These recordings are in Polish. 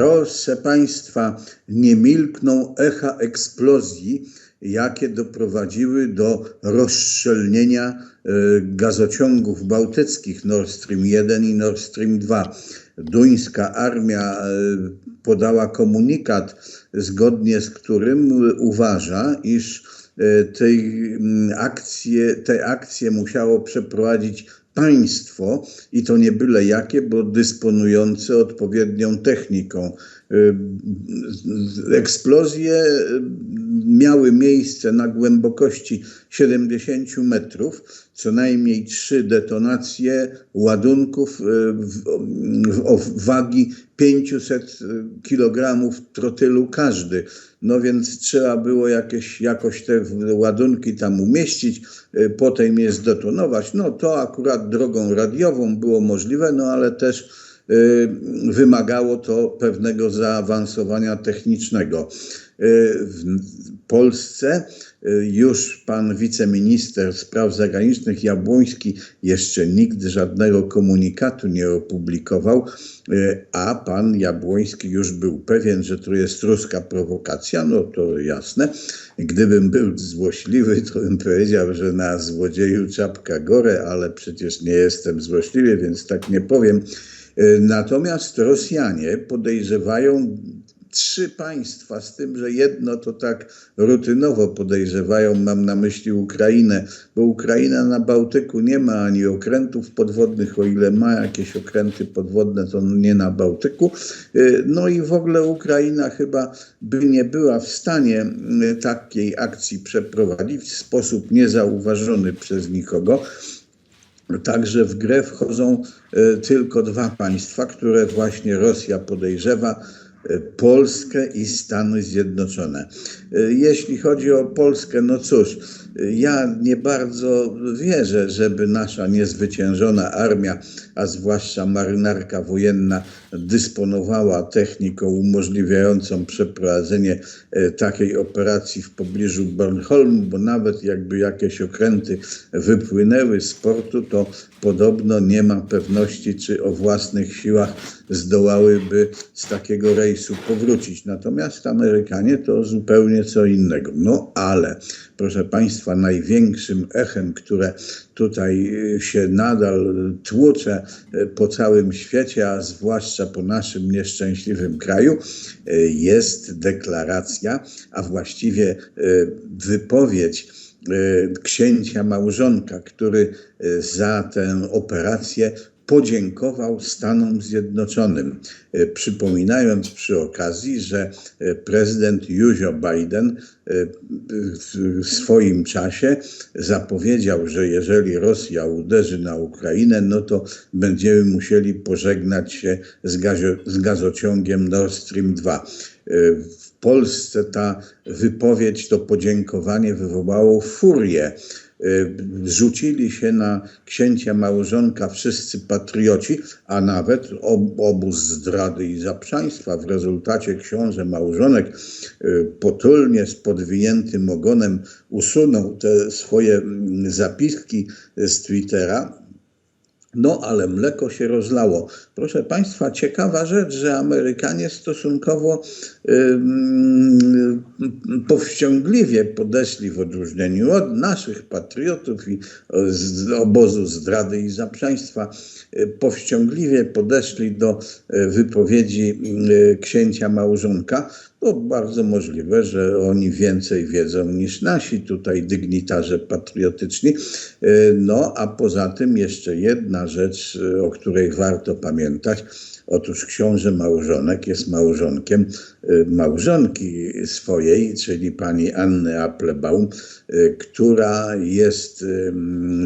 Proszę Państwa, nie milkną echa eksplozji, jakie doprowadziły do rozszczelnienia e, gazociągów bałtyckich Nord Stream 1 i Nord Stream 2. Duńska armia e, podała komunikat, zgodnie z którym uważa, iż e, tej akcje, te akcje musiało przeprowadzić państwo i to nie byle jakie, bo dysponujące odpowiednią techniką. Y, eksplozje miały miejsce na głębokości 70 metrów, co najmniej trzy detonacje ładunków y, o wagi 500 kg trotylu każdy. No więc trzeba było jakieś, jakoś te ładunki tam umieścić, y, potem je zdetonować. No to akurat drogą radiową było możliwe, no ale też y, wymagało to pewnego zaawansowania technicznego. W Polsce y, już pan wiceminister spraw zagranicznych Jabłoński jeszcze nigdy żadnego komunikatu nie opublikował, y, a pan Jabłoński już był pewien, że to jest ruska prowokacja, no to jasne. Gdybym był złośliwy, to bym powiedział, że na złodzieju czapka gore, ale przecież nie jestem złośliwy, więc tak nie powiem. Y, natomiast Rosjanie podejrzewają trzy państwa, z tym, że jedno to tak rutynowo podejrzewają, mam na myśli Ukrainę, bo Ukraina na Bałtyku nie ma ani okrętów podwodnych, o ile ma jakieś okręty podwodne, to nie na Bałtyku. Y, no i w ogóle Ukraina chyba by nie była w stanie takiej akcji przeprowadzić w sposób niezauważony przez nikogo. Także w grę wchodzą y, tylko dwa państwa, które właśnie Rosja podejrzewa Polskę i Stany Zjednoczone. Jeśli chodzi o Polskę, no cóż, ja nie bardzo wierzę, żeby nasza niezwyciężona armia, a zwłaszcza marynarka wojenna, dysponowała techniką umożliwiającą przeprowadzenie e, takiej operacji w pobliżu Bornholmu, bo nawet jakby jakieś okręty wypłynęły z portu, to podobno nie ma pewności, czy o własnych siłach zdołałyby z takiego rejsu powrócić. Natomiast Amerykanie to zupełnie co innego. No ale, proszę Państwa, największym echem, które tutaj się nadal tłucze po całym świecie, a zwłaszcza po naszym nieszczęśliwym kraju, jest deklaracja, a właściwie wypowiedź księcia małżonka, który za tę operację podziękował Stanom Zjednoczonym, e, przypominając przy okazji, że e, prezydent Józio Biden e, w swoim czasie zapowiedział, że jeżeli Rosja uderzy na Ukrainę, no to będziemy musieli pożegnać się z, z gazociągiem Nord Stream 2. W Polsce ta wypowiedź, to podziękowanie wywołało furię rzucili się na księcia małżonka wszyscy patrioci, a nawet obóz zdrady i zaprzaństwa. W rezultacie książę małżonek y, potulnie z podwiniętym ogonem usunął te swoje mm, zapiski z Twittera, no, ale mleko się rozlało. Proszę Państwa, ciekawa rzecz, że Amerykanie stosunkowo powściągliwie podeszli w odróżnieniu od naszych patriotów i z obozu zdrady i zaprzaństwa, y, powściągliwie podeszli do y, wypowiedzi y, księcia małżonka, to bardzo możliwe, że oni więcej wiedzą niż nasi tutaj dygnitarze patriotyczni. No a poza tym jeszcze jedna rzecz, o której warto pamiętać. Otóż książę małżonek jest małżonkiem y, małżonki swojej, czyli pani Anny Applebaum, y, która jest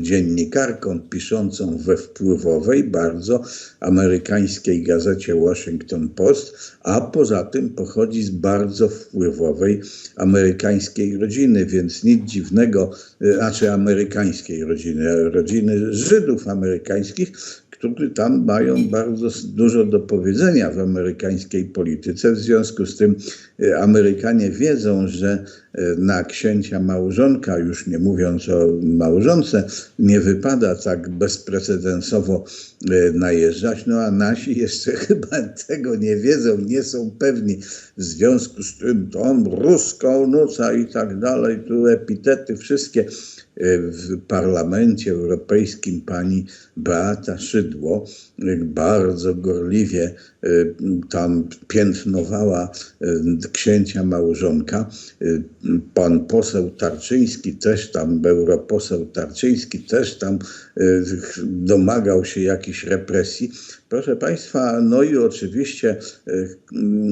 dziennikarką piszącą we wpływowej, bardzo amerykańskiej gazecie Washington Post, a poza tym pochodzi z bardzo wpływowej amerykańskiej rodziny, więc nic dziwnego, y, znaczy amerykańskiej rodziny, rodziny Żydów amerykańskich, którzy tam mają bardzo dużo do powiedzenia w amerykańskiej polityce. W związku z tym Amerykanie wiedzą, że na księcia małżonka, już nie mówiąc o małżonce, nie wypada tak bezprecedensowo najeżdżać, no a nasi jeszcze chyba tego nie wiedzą, nie są pewni w związku z tym tą ruską nuca i tak dalej, tu epitety wszystkie w Parlamencie Europejskim pani Beata Szydło bardzo gorliwie tam piętnowała księcia małżonka. Pan poseł Tarczyński też tam, europoseł Tarczyński też tam domagał się jakichś represji. Proszę Państwa, no i oczywiście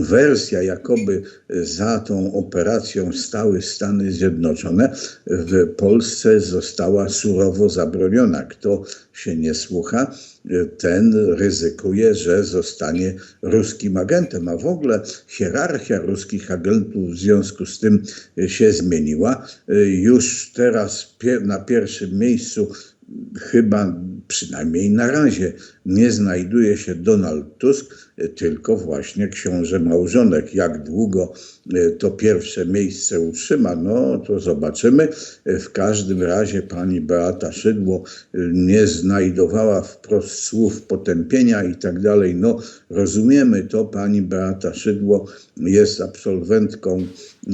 wersja, jakoby za tą operacją stały Stany Zjednoczone, w Polsce została surowo zabroniona. Kto się nie słucha, ten ryzykuje, że zostanie ruskim agentem. A w ogóle hierarchia ruskich agentów w związku z tym się zmieniła. Już teraz na pierwszym miejscu chyba przynajmniej na razie nie znajduje się Donald Tusk, tylko właśnie książę małżonek. Jak długo to pierwsze miejsce utrzyma, no to zobaczymy. W każdym razie pani Beata Szydło nie znajdowała wprost słów potępienia i tak dalej. No rozumiemy to, pani Beata Szydło jest absolwentką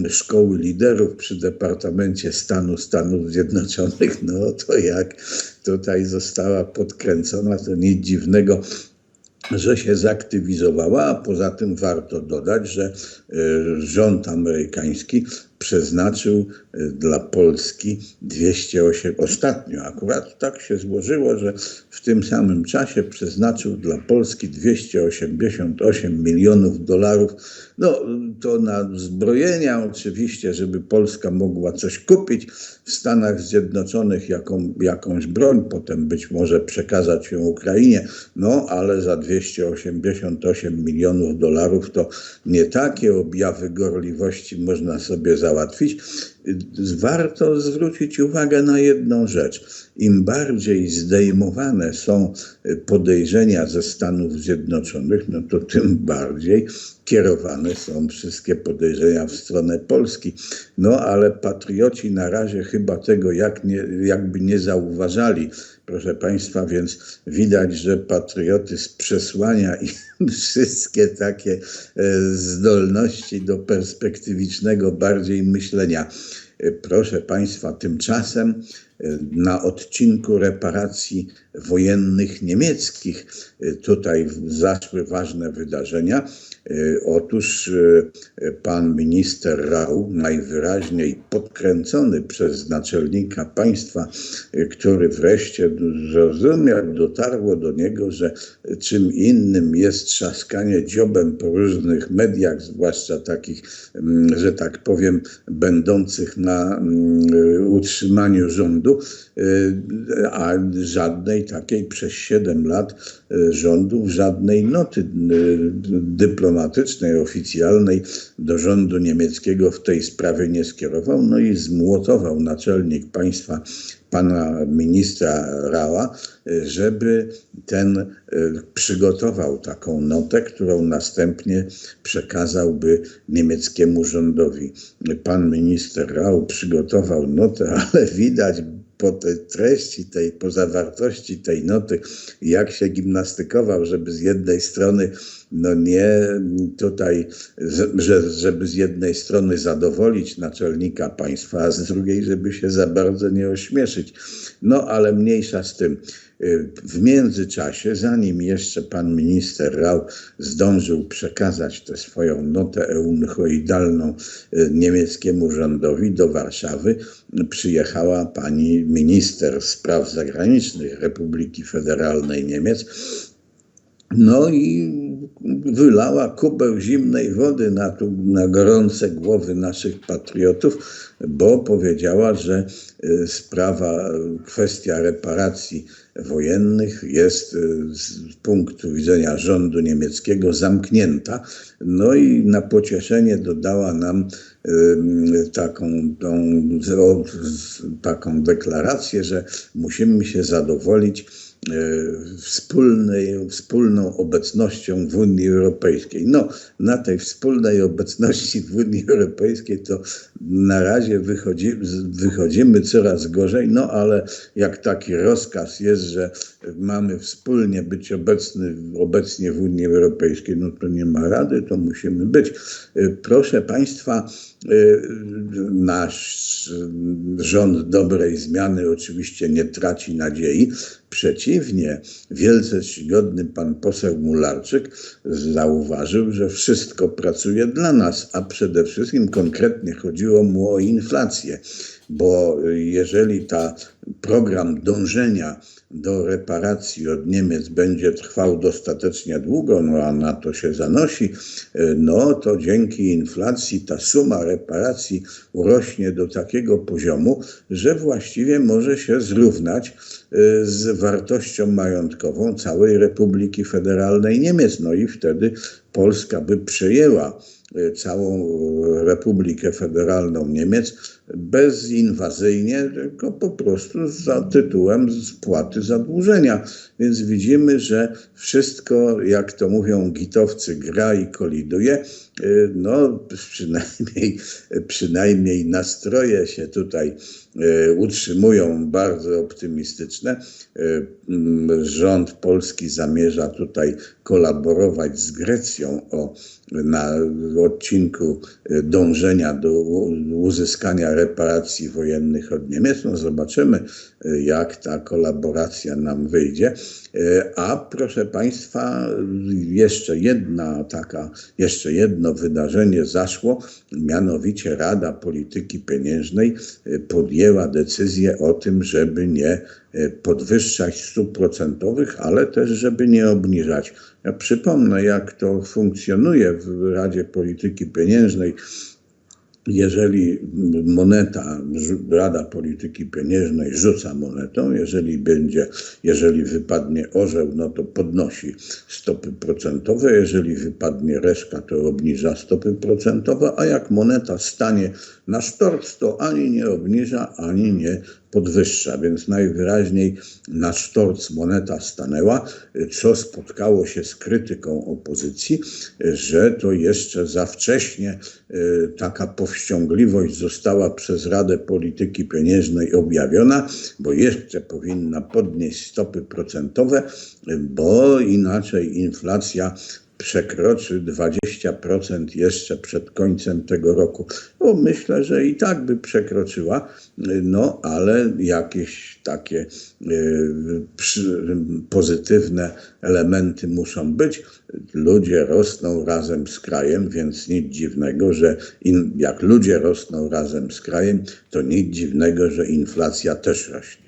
Szkoły Liderów przy Departamencie Stanu Stanów Zjednoczonych. No to jak tutaj została podkręcona, to nic dziwnego, że się zaktywizowała, a poza tym warto dodać, że rząd amerykański przeznaczył dla Polski 208, ostatnio akurat tak się złożyło, że w tym samym czasie przeznaczył dla Polski 288 milionów dolarów. No to na zbrojenia oczywiście, żeby Polska mogła coś kupić w Stanach Zjednoczonych, jaką, jakąś broń, potem być może przekazać ją Ukrainie, no ale za 288 milionów dolarów to nie takie objawy gorliwości można sobie załatwić. Warto zwrócić uwagę na jedną rzecz. Im bardziej zdejmowane są podejrzenia ze Stanów Zjednoczonych, no to tym bardziej kierowane są wszystkie podejrzenia w stronę Polski. No ale patrioci na razie chyba tego jak nie, jakby nie zauważali. Proszę Państwa, więc widać, że patriotyzm przesłania i wszystkie takie zdolności do perspektywicznego bardziej myślenia. Proszę Państwa, tymczasem na odcinku reparacji wojennych niemieckich tutaj zaszły ważne wydarzenia. Otóż pan minister Rau, najwyraźniej podkręcony przez naczelnika państwa, który wreszcie zrozumiał, dotarło do niego, że czym innym jest trzaskanie dziobem po różnych mediach, zwłaszcza takich, że tak powiem, będących na utrzymaniu rządu, a żadnej takiej przez 7 lat rządów, żadnej noty dyplomatycznej, oficjalnej do rządu niemieckiego w tej sprawie nie skierował, no i zmłotował naczelnik państwa pana ministra Rała, żeby ten przygotował taką notę, którą następnie przekazałby niemieckiemu rządowi. Pan minister Rał przygotował notę, ale widać po tej treści, tej, po zawartości tej noty, jak się gimnastykował, żeby z jednej strony, no nie tutaj, że, żeby z jednej strony zadowolić naczelnika państwa, a z drugiej, żeby się za bardzo nie ośmieszyć. No ale mniejsza z tym. W międzyczasie, zanim jeszcze pan minister Rau zdążył przekazać tę swoją notę eunchoidalną niemieckiemu rządowi do Warszawy, przyjechała pani minister spraw zagranicznych Republiki Federalnej Niemiec. No i wylała kubeł zimnej wody na, tu, na gorące głowy naszych patriotów, bo powiedziała, że sprawa, kwestia reparacji wojennych jest z punktu widzenia rządu niemieckiego zamknięta. No i na pocieszenie dodała nam taką, tą, taką deklarację, że musimy się zadowolić wspólnej, wspólną obecnością w Unii Europejskiej. No, na tej wspólnej obecności w Unii Europejskiej to na razie wychodzi, wychodzimy coraz gorzej, no ale jak taki rozkaz jest, że mamy wspólnie być obecny, obecnie w Unii Europejskiej, no to nie ma rady, to musimy być. Proszę Państwa, nasz rząd dobrej zmiany oczywiście nie traci nadziei. Przeciwnie, wielce czcigodny pan poseł Mularczyk zauważył, że wszystko pracuje dla nas, a przede wszystkim konkretnie chodziło mu o inflację, bo jeżeli ta program dążenia do reparacji od Niemiec będzie trwał dostatecznie długo, no a na to się zanosi, no to dzięki inflacji ta suma reparacji urośnie do takiego poziomu, że właściwie może się zrównać z wartością majątkową całej Republiki Federalnej Niemiec. No i wtedy Polska by przejęła y, całą Republikę Federalną Niemiec bezinwazyjnie, tylko po prostu za tytułem spłaty zadłużenia. Więc widzimy, że wszystko, jak to mówią gitowcy, gra i koliduje. Y, no, przynajmniej, przynajmniej nastroje się tutaj y, utrzymują bardzo optymistyczne. Y, mm, rząd polski zamierza tutaj kolaborować z Grecją o, na odcinku dążenia do uzyskania reparacji wojennych od Niemiec. No zobaczymy, jak ta kolaboracja nam wyjdzie. A proszę Państwa, jeszcze jedna taka, jeszcze jedno wydarzenie zaszło, mianowicie Rada Polityki Pieniężnej podjęła decyzję o tym, żeby nie podwyższać stóp procentowych, ale też żeby nie obniżać. Ja przypomnę, jak to funkcjonuje w Radzie Polityki Pieniężnej jeżeli moneta, Rada Polityki Pieniężnej rzuca monetą, jeżeli będzie, jeżeli wypadnie orzeł, no to podnosi stopy procentowe, jeżeli wypadnie reszka, to obniża stopy procentowe, a jak moneta stanie na sztorc, to ani nie obniża, ani nie podwyższa, więc najwyraźniej na sztorc moneta stanęła, co spotkało się z krytyką opozycji, że to jeszcze za wcześnie e, taka powściągliwość została przez Radę Polityki Pieniężnej objawiona, bo jeszcze powinna podnieść stopy procentowe, bo inaczej inflacja przekroczy 20% jeszcze przed końcem tego roku. No, myślę, że i tak by przekroczyła, no ale jakieś takie y, pozytywne elementy muszą być. Ludzie rosną razem z krajem, więc nic dziwnego, że in, jak ludzie rosną razem z krajem, to nic dziwnego, że inflacja też rośnie.